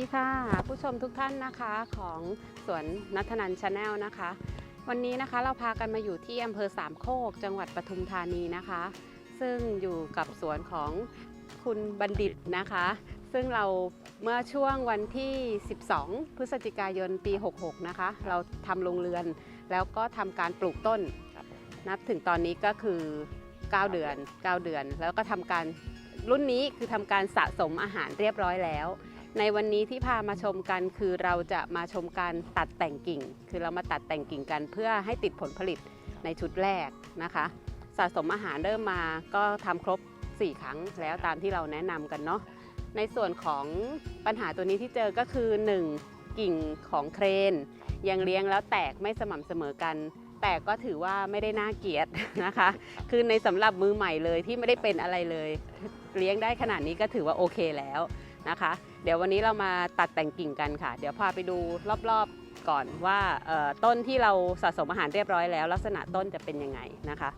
ดีค่ะ ผู้ชมทุกท่านนะคะของสวนนัทนันชาแนลนะคะ วันนี้นะคะเราพากันมาอยู่ที่อำเภอสามโคกจังหวัดปทุมธานีนะคะ ซึ่งอยู่กับสวนของคุณบัณฑิตนะคะ ซึ่งเราเมื่อช่วงวันที่ 12 พฤศจิกายนปี 66 นะคะ เราทำโรงเรือนแล้วก็ทำการปลูกต้น นับถึงตอนนี้ก็คือ 9 เดือน 9 เดือน แล้วก็ทำการรุ่นนี้คือทำการสะสมอาหารเรียบร้อยแล้ว ในวันนี้ที่พามาชมกันคือเราจะมาชมการตัดแต่งกิ่ง คือเรามาตัดแต่งกิ่งกันเพื่อให้ติดผลผลิตในชุดแรกนะคะ สะสมอาหารเริ่มมาก็ทำครบ 4 ครั้งแล้วตามที่เราแนะนำกันเนาะในส่วนของปัญหาตัวนี้ที่เจอก็คือ 1. กิ่งของเครน ยังเลี้ยงแล้วแตกไม่สม่ำเสมอกัน แต่ก็ถือว่าไม่ได้น่าเกลียดนะคะ คือในสำหรับมือใหม่เลยที่ไม่ได้เป็นอะไรเลย เลี้ยงได้ขนาดนี้ก็ถือว่าโอเคแล้วนะคะ เดี๋ยววันนี้เรามาตัดแต่งกิ่งกันค่ะ เดี๋ยวพาไปดูรอบๆก่อนว่าต้นที่เราสะสมอาหารเรียบร้อยแล้ว ลักษณะต้นจะเป็นยังไงนะคะ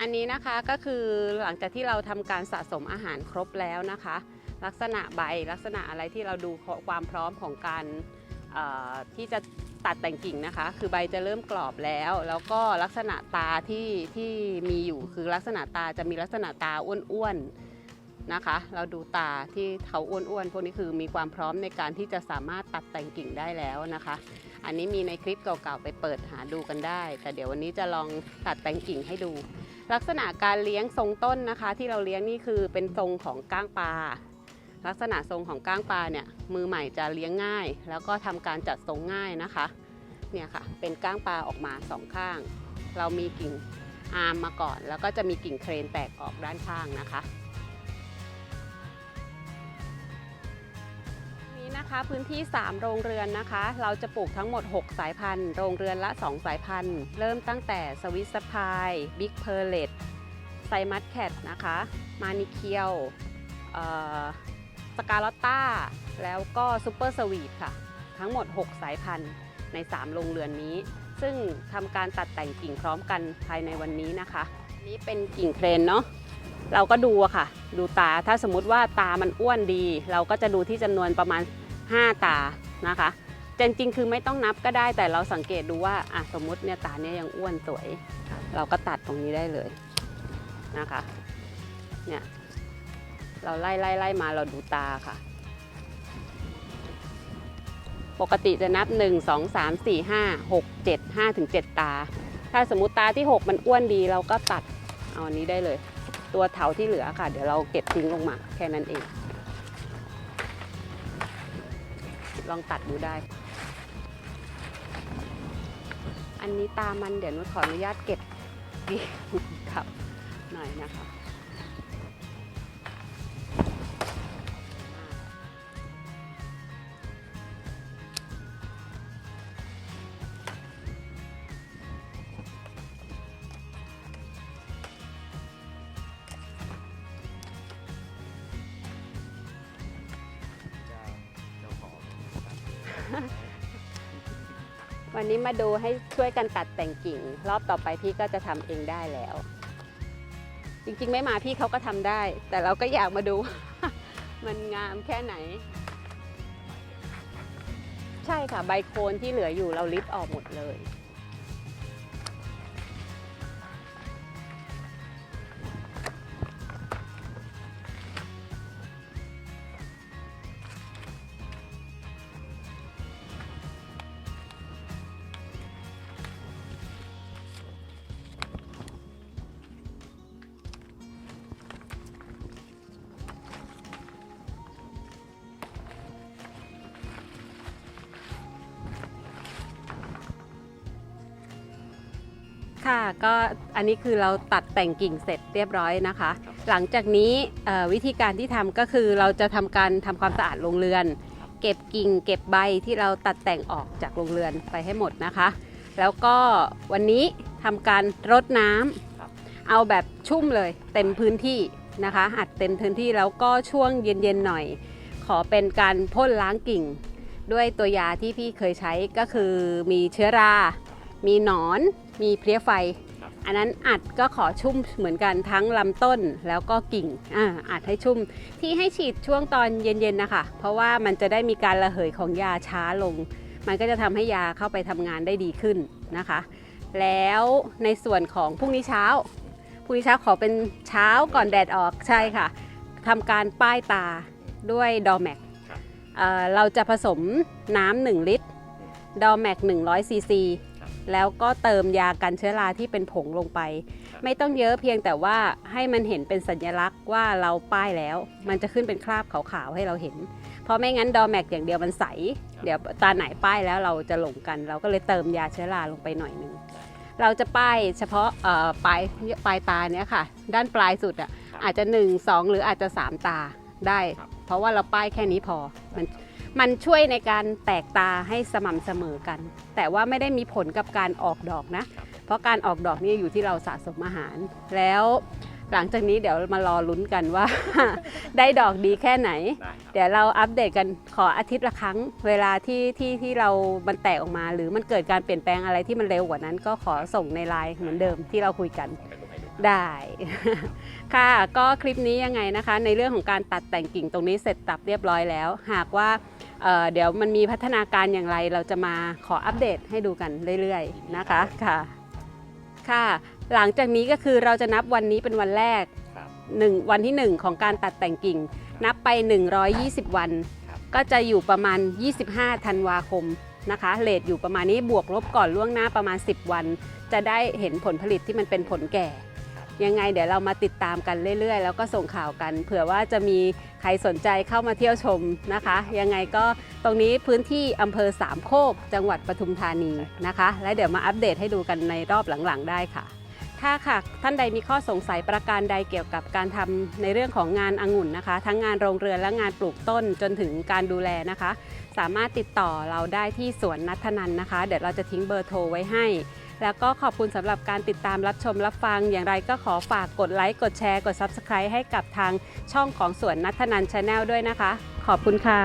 อันนี้นะคะก็คือหลังจากที่เราทำการสะสมอาหารครบแล้วนะคะ ลักษณะใบลักษณะอะไรที่เราดูความพร้อมของการที่จะตัดแต่งกิ่งนะคะ คือใบจะเริ่มกรอบแล้ว แล้วก็ลักษณะตาที่ที่มีอยู่คือลักษณะตาจะมีลักษณะตาอ้วนๆ นะคะ เราดูตาที่เขาอ้วนๆพวกนี้คือมีความพร้อมในการที่จะสามารถตัดแต่งกิ่งได้แล้วนะคะ อันนี้มีในคลิปเก่าๆไปเปิดหาดูกันได้ แต่เดี๋ยววันนี้จะลองตัดแต่งกิ่งให้ดู ลักษณะการเลี้ยงทรงต้นนะคะ ที่เราเลี้ยงนี่คือเป็นทรงของก้างปลาลักษณะทรงของก้างปลาเนี่ยมือใหม่จะเลี้ยงง่าย แล้วก็ทำการจัดทรงง่ายนะคะเนี่ยค่ะเป็นก้างปลาออกมาสองข้าง เรามีกิ่งอาร์มมาก่อน แล้วก็จะมีกิ่งเครนแตกออกด้านข้างนะคะ นะคะพื้นที่ 3 โรงเรือนนะคะ เราจะปลูกทั้งหมด 6 สายพันธุ์ โรงเรือนละ 2 สายพันธุ์ เริ่มตั้งแต่สวิสพายบิ๊กเพอร์เลตไซมัสแคทนะคะ มานิเคียวสกาลอตตาแล้วก็ซูเปอร์สวีทค่ะ ทั้งหมด 6 สายพันธุ์ใน 3 โรงเรือนนี้ ซึ่งทำการตัดแต่งกิ่งพร้อมกันภายในวันนี้นะคะ นี้เป็นกิ่งเครนเนาะเราก็ดูอะค่ะ ดูตาถ้าสมมติว่าตามันอ้วนดี เราก็จะดูที่จำนวนประมาณ 5 ตานะคะจริงๆคือไม่ต้องนับก็ได้แต่เราสังเกตดูว่าอะสมมติเนี่ยตาเนี่ยยังอ้วนสวย เราก็ตัดตรงนี้ได้เลยนะคะเนี่ยเราไล่ไล่ไล่มาเราดูตาค่ะ ปกติจะนับ 1 2 3 4 5 6 7 5ถึง7ตา ถ้าสมมติตาที่ 6 มันอ้วนดีเราก็ตัดเอาอันนี้ได้เลย ตัวเถาที่เหลือค่ะ เดี๋ยวเราเก็บทิ้งลงมาแค่นั้นเอง ลองตัดดูได้ อันนี้ตามันเดี๋ยวนุชขออนุญาตเก็บครับหน่อยนะคะ วันนี้มาดูให้ช่วยกันตัดแต่งกิ่ง รอบต่อไปพี่ก็จะทำเองได้แล้ว จริงๆไม่มาพี่เขาก็ทำได้ แต่เราก็อยากมาดู มันงามแค่ไหน ใช่ค่ะใบโคนที่เหลืออยู่เราลิฟต์ออกหมดเลย ค่ะก็อันนี้คือเราตัดแต่งกิ่งเสร็จเรียบร้อยนะคะ หลังจากนี้เอ่อวิธีการที่ทำก็คือเราจะทำการทำความสะอาดโรงเรือน เก็บกิ่งเก็บใบที่เราตัดแต่งออกจากโรงเรือนไปให้หมดนะคะ แล้วก็วันนี้ทำการรดน้ำเอาแบบชุ่มเลยเต็มพื้นที่นะคะ อัดเต็มพื้นที่แล้วก็ช่วงเย็นๆหน่อย ขอเป็นการพ่นล้างกิ่ง ด้วยตัวยาที่พี่เคยใช้ก็คือมีเชื้อรา มีหนอน มีเพลี้ยไฟ อันนั้นอัดก็ขอชุ่มเหมือนกันทั้งลำต้นแล้วก็กิ่งอ่าอัดให้ชุ่ม ที่ให้ฉีดช่วงตอนเย็นๆนะคะ เพราะว่ามันจะได้มีการระเหยของยาช้าลง มันก็จะทำให้ยาเข้าไปทำงานได้ดีขึ้นนะคะ แล้วในส่วนของพรุ่งนี้เช้าพรุ่งนี้เช้าขอเป็นเช้าก่อนแดดออกใช่ค่ะทำการป้ายตาด้วยดอแม็กครับเอ่อเราจะผสมน้ำ1ลิตรดอแม็ก100ซีซีครับ แล้วก็เติมยากันเชื้อราที่เป็นผงลงไปครับไม่ต้องเยอะเพียงแต่ว่าให้มันเห็นเป็นสัญลักษณ์ว่าเราป้ายแล้ว มันจะขึ้นเป็นคราบขาวๆให้เราเห็น เพราะไม่งั้นดอแม็กอย่างเดียวมันใส เดี๋ยวตาไหนป้ายแล้วเราจะหลงกัน เราก็เลยเติมยาเชื้อราลงไปหน่อยหนึงเราจะป้ายเฉพาะเอ่อปลายปลายตาเนี้ยค่ะ ด้านปลายสุดอะครับอาจจะ 1 2 หรืออาจจะ 3 ตาได้ครับเพราะว่าเราป้ายแค่นี้พอมัน มันช่วยในการแตกตาให้สม่ำเสมอกัน แต่ว่าไม่ได้มีผลกับการออกดอกนะครับเพราะการออกดอกนี่อยู่ที่เราสะสมอาหาร แล้วหลังจากนี้เดี๋ยวมารอลุ้นกันว่า ได้ดอกดีแค่ไหน ได้ครับ เดี๋ยวเราอัปเดตกันขออาทิตย์ละครั้ง เวลาที่ที่ที่เรา มันแตกออกมา หรือมันเกิดการเปลี่ยนแปลงอะไรที่มันเร็วกว่านั้น ก็ขอส่งในไลน์เหมือนเดิมที่เราคุยกัน เป็นรูปให้ดู ได้ ค่ะก็คลิปนี้ยังไงนะคะ ในเรื่องของการตัดแต่งกิ่งตรงนี้เสร็จตับเรียบร้อยแล้ว หากว่าเอ่อเดี๋ยวมันมีพัฒนาการอย่างไรเราจะมาขออัปเดตให้ดูกันเรื่อยๆนะคะค่ะค่ะ หลังจากนี้ก็คือเราจะนับวันนี้เป็นวันแรกครับหนึ่งวันที่ 1 ของการตัดแต่งกิ่ง นับไป 120 วันครับก็จะอยู่ประมาณ 25ธันวาคมนะคะเลทอยู่ประมาณนี้บวกลบก่อนล่วงหน้าประมาณ 10 วัน จะได้เห็นผลผลิตที่มันเป็นผลแก่ ยังไงเดี๋ยวเรามาติดตามกันเรื่อยๆ แล้วก็ส่งข่าวกัน เผื่อว่าจะมีใครสนใจเข้ามาเที่ยวชมนะคะ ยังไงก็ตรงนี้พื้นที่อำเภอสามโคกจังหวัดปทุมธานีนะคะ และเดี๋ยวมาอัปเดตให้ดูกันในรอบหลังๆ ได้ค่ะถ้าค่ะท่านใดมีข้อสงสัยประการใดเกี่ยวกับการทำในเรื่องของงานองุ่นนะคะ ทั้งงานโรงเรือนและงานปลูกต้นจนถึงการดูแลนะคะ สามารถติดต่อเราได้ที่สวนนัทนันนะคะ เดี๋ยวเราจะทิ้งเบอร์โทรไว้ให้ แล้วก็ขอบคุณสำหรับการติดตามรับชมรับฟัง อย่างไรก็ขอฝากกดไลค์กดแชร์กด Subscribe ให้กับทางช่องของสวนนัทนันชาแนลด้วยนะคะ ขอบคุณค่ะ